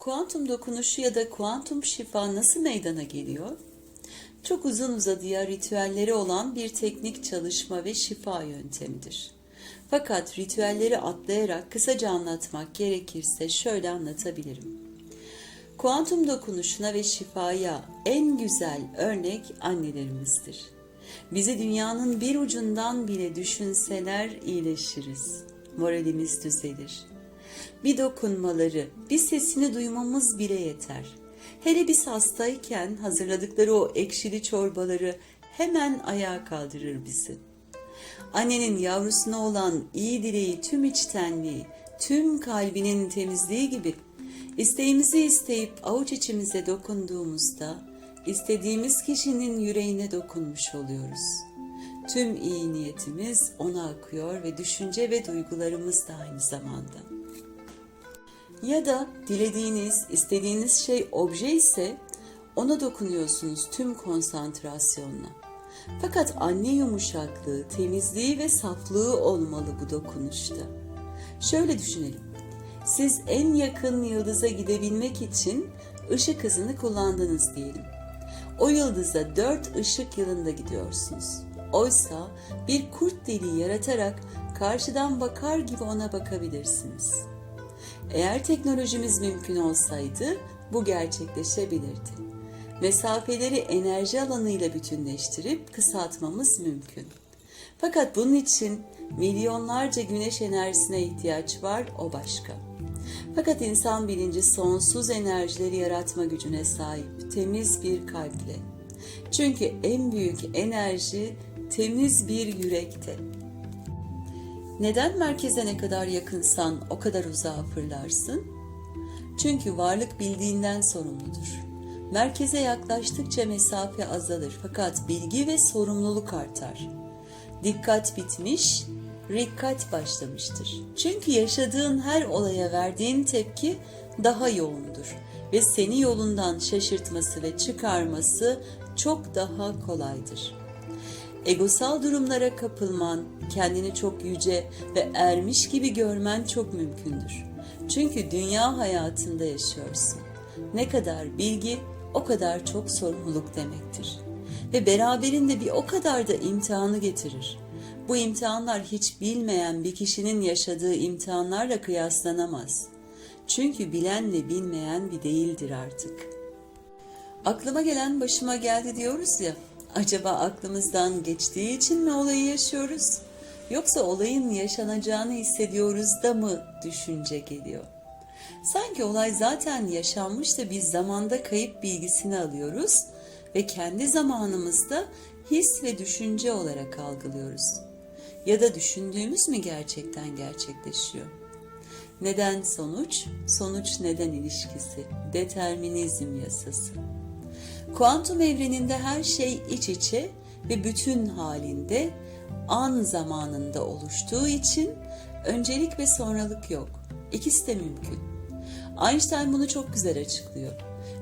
Kuantum dokunuşu ya da kuantum şifa nasıl meydana geliyor? Çok uzun uzadıya ritüelleri olan bir teknik çalışma ve şifa yöntemidir. Fakat ritüelleri atlayarak kısaca anlatmak gerekirse şöyle anlatabilirim. Kuantum dokunuşuna ve şifaya en güzel örnek annelerimizdir. Bizi dünyanın bir ucundan bile düşünseler iyileşiriz. Moralimiz düzelir. Bir dokunmaları, bir sesini duymamız bile yeter. Hele biz hastayken hazırladıkları o ekşili çorbaları hemen ayağa kaldırır bizi. Annenin yavrusuna olan iyi dileği, tüm içtenliği, tüm kalbinin temizliği gibi isteğimizi isteyip avuç içimize dokunduğumuzda istediğimiz kişinin yüreğine dokunmuş oluyoruz. Tüm iyi niyetimiz ona akıyor ve düşünce ve duygularımız da aynı zamanda. Ya da dilediğiniz, istediğiniz şey obje ise ona dokunuyorsunuz tüm konsantrasyonla. Fakat anne yumuşaklığı, temizliği ve saflığı olmalı bu dokunuşta. Şöyle düşünelim. Siz en yakın yıldıza gidebilmek için ışık hızını kullandınız diyelim. O yıldıza dört ışık yılında gidiyorsunuz. Oysa bir kurt deliği yaratarak karşıdan bakar gibi ona bakabilirsiniz. Eğer teknolojimiz mümkün olsaydı bu gerçekleşebilirdi. Mesafeleri enerji alanıyla bütünleştirip kısaltmamız mümkün. Fakat bunun için milyonlarca güneş enerjisine ihtiyaç var, o başka. Fakat insan bilinci sonsuz enerjileri yaratma gücüne sahip, temiz bir kalple. Çünkü en büyük enerji temiz bir yürekte. Neden merkeze ne kadar yakınsan o kadar uzağa fırlarsın? Çünkü varlık bildiğinden sorumludur. Merkeze yaklaştıkça mesafe azalır fakat bilgi ve sorumluluk artar. Dikkat bitmiş, rikkat başlamıştır. Çünkü yaşadığın her olaya verdiğin tepki daha yoğundur ve seni yolundan şaşırtması ve çıkarması çok daha kolaydır. Egosal durumlara kapılman, kendini çok yüce ve ermiş gibi görmen çok mümkündür. Çünkü dünya hayatında yaşıyorsun. Ne kadar bilgi, o kadar çok sorumluluk demektir. Ve beraberinde bir o kadar da imtihanı getirir. Bu imtihanlar hiç bilmeyen bir kişinin yaşadığı imtihanlarla kıyaslanamaz. Çünkü bilenle bilmeyen bir değildir artık. Aklıma gelen başıma geldi diyoruz ya. Acaba aklımızdan geçtiği için mi olayı yaşıyoruz? Yoksa olayın yaşanacağını hissediyoruz da mı düşünce geliyor? Sanki olay zaten yaşanmış da biz zamanda kayıp bilgisini alıyoruz ve kendi zamanımızda his ve düşünce olarak algılıyoruz. Ya da düşündüğümüz mü gerçekten gerçekleşiyor? Neden sonuç, sonuç neden ilişkisi, determinizm yasası. Kuantum evreninde her şey iç içe ve bütün halinde an zamanında oluştuğu için öncelik ve sonralık yok. İkisi de mümkün. Einstein bunu çok güzel açıklıyor.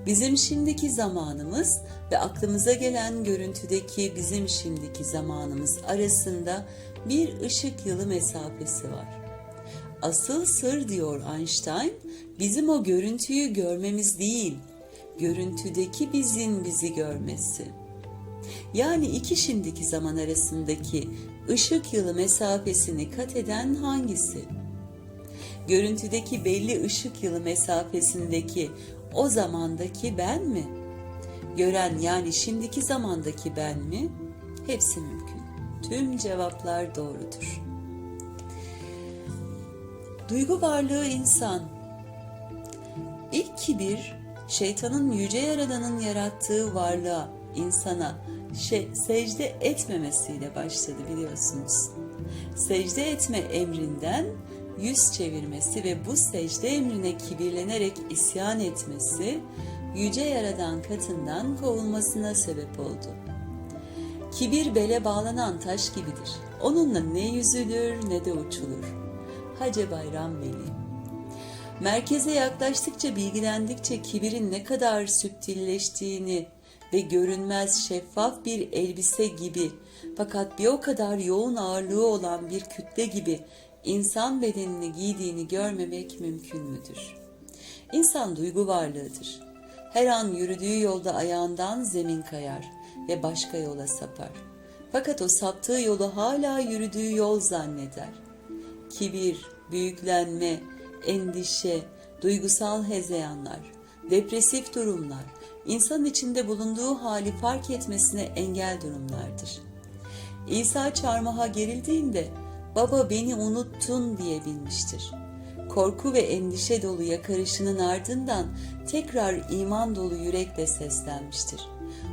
Bizim şimdiki zamanımız ve aklımıza gelen görüntüdeki bizim şimdiki zamanımız arasında bir ışık yılı mesafesi var. Asıl sır diyor Einstein, bizim o görüntüyü görmemiz değil, görüntüdeki bizim bizi görmesi. Yani iki şimdiki zaman arasındaki ışık yılı mesafesini kat eden hangisi? Görüntüdeki belli ışık yılı mesafesindeki o zamandaki ben mi? Gören yani şimdiki zamandaki ben mi? Hepsi mümkün. Tüm cevaplar doğrudur. Duygu varlığı insan. İlk kibir şeytanın yüce yaradanın yarattığı varlığa, insana şey, secde etmemesiyle başladı biliyorsunuz. Secde etme emrinden yüz çevirmesi ve bu secde emrine kibirlenerek isyan etmesi yüce yaradan katından kovulmasına sebep oldu. Kibir bele bağlanan taş gibidir. Onunla ne yüzülür ne de uçulur. Hacı Bayram Veli Merkeze yaklaştıkça, bilgilendikçe kibirin ne kadar süptilleştiğini ve görünmez şeffaf bir elbise gibi fakat bir o kadar yoğun ağırlığı olan bir kütle gibi insan bedenini giydiğini görmemek mümkün müdür? İnsan duygu varlığıdır. Her an yürüdüğü yolda ayağından zemin kayar ve başka yola sapar. Fakat o saptığı yolu hala yürüdüğü yol zanneder. Kibir, büyüklenme, endişe, duygusal hezeyanlar, depresif durumlar, insan içinde bulunduğu hali fark etmesine engel durumlardır. İsa çarmıha gerildiğinde baba beni unuttun diye bilmiştir. Korku ve endişe dolu yakarışının ardından tekrar iman dolu yürekle seslenmiştir.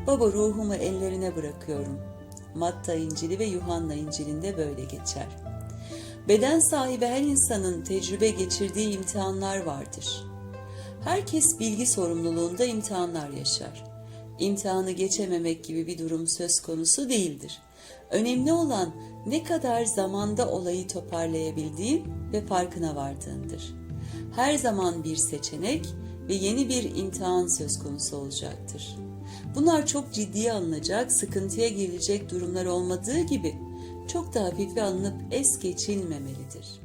Baba ruhumu ellerine bırakıyorum. Matta İncili ve Yuhanna İncil'inde böyle geçer. Beden sahibi her insanın tecrübe geçirdiği imtihanlar vardır. Herkes bilgi sorumluluğunda imtihanlar yaşar. İmtihanı geçememek gibi bir durum söz konusu değildir. Önemli olan ne kadar zamanda olayı toparlayabildiğin ve farkına vardığındır. Her zaman bir seçenek ve yeni bir imtihan söz konusu olacaktır. Bunlar çok ciddiye alınacak, sıkıntıya girilecek durumlar olmadığı gibi çok da hafife alınıp es geçilmemelidir.